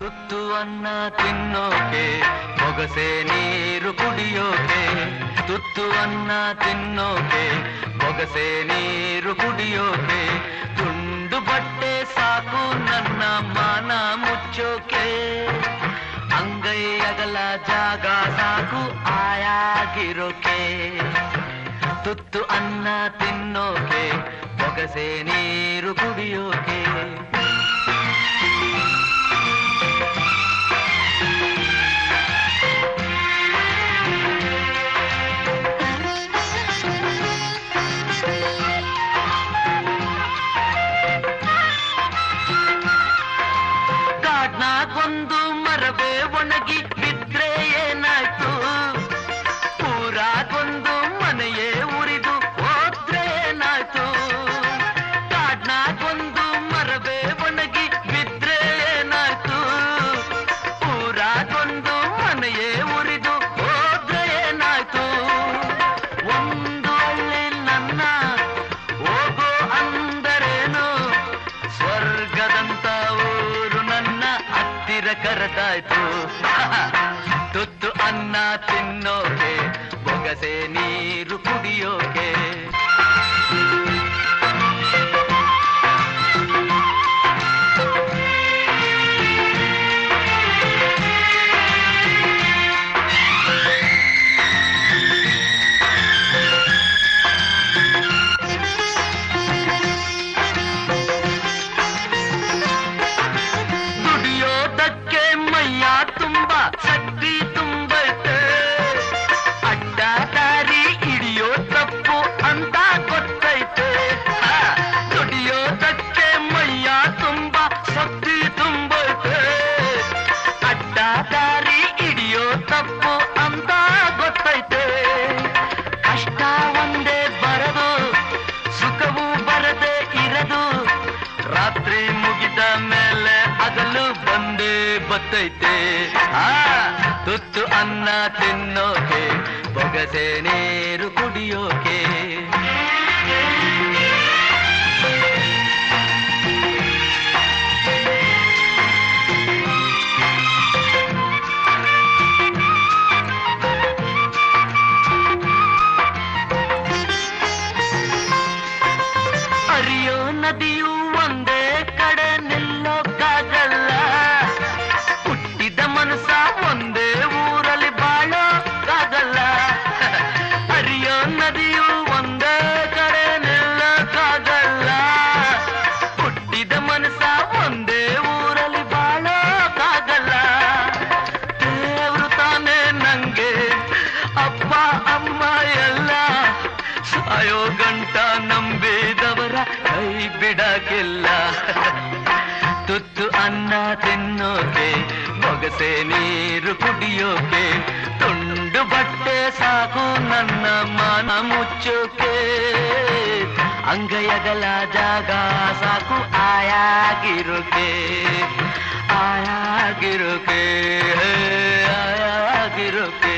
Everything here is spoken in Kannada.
ತುತ್ತು ಅನ್ನ ತಿನ್ನೋಕೆ ಬೊಗಸೆ ನೀರು ಕುಡಿಯೋಕೆ, ತುತ್ತು ಅನ್ನ ತಿನ್ನೋಕೆ ಬೊಗಸೆ ನೀರು ಕುಡಿಯೋಕೆ, ತುಂಡು ಬಟ್ಟೆ ಸಾಕು ನನ್ನ ಮಾನ ಮುಚ್ಚೋಕೆ. ಅಂಗೈ ಅಗಲ ಜಾಗ ಸಾಕು ಆಯಾಗಿರೋಕೆ. ತುತ್ತು ಅನ್ನ ತಿನ್ನೋಕೆ ಬೊಗಸೆ ನೀರು ಕುಡಿಯೋಕೆ. ಒಣಗಿ ಕರೆದಾಯ್ತು. ತುತ್ತು ಅನ್ನ ತಿನ್ನೋಕೆ ಬೊಗಸೆ ನೀರು ಕುಡಿಯೋಕೆ. up. ಬತ್ತೈತೆ. ತುತ್ತು ಅನ್ನ ತಿನ್ನೋಕೆ ಬೊಗಸೆ ನೀರು ಕುಡಿಯೋಕೆ. ಅರಿಯೋ ನದಿಯು ಒಂದೇ ಕಡೆ ನಿಲ್ಲೋಕ್ಕಾಗಲ್ಲ ಮನಸ್ಸ ಒಂದೇ ಊರಲ್ಲಿ ಬಾಳಕ್ಕಾಗಲ್ಲ ಹರಿಯೋ ನದಿಯು ಒಂದೇ ಕಡೆ ನಿಲ್ಲೋಕ್ಕಾಗಲ್ಲ ಹುಟ್ಟಿದ ಮನಸ ಒಂದೇ ಊರಲ್ಲಿ ಬಾಳಕ್ಕಾಗಲ್ಲ ದೇವ್ರು ತಾನೇ ನಂಗೆ ಅಪ್ಪ, ಅಮ್ಮ ಎಲ್ಲ. ಸಾಯೋ ಗಂಟ ನಂಬಿದವರ ಕೈ ಬಿಡಕ್ಕಿಲ್ಲ. ತುತ್ತು ಅನ್ನ ತಿನ್ನೋಕೆ ಬೊಗಸೆ ನೀರು ಕುಡಿಯೋಕೆ ತುಂಡು ಬಟ್ಟೆ ಸಾಕು ನನ್ನ ಮನ ಮುಚ್ಚೋಕೆ ಅಂಗೈಯಗಲ ಜಾಗ ಸಾಕು ಆಯಾಗಿರೋಕೆ ಆಯಾಗಿರೋಕೆ ಆಯಾಗಿರೋಕೆ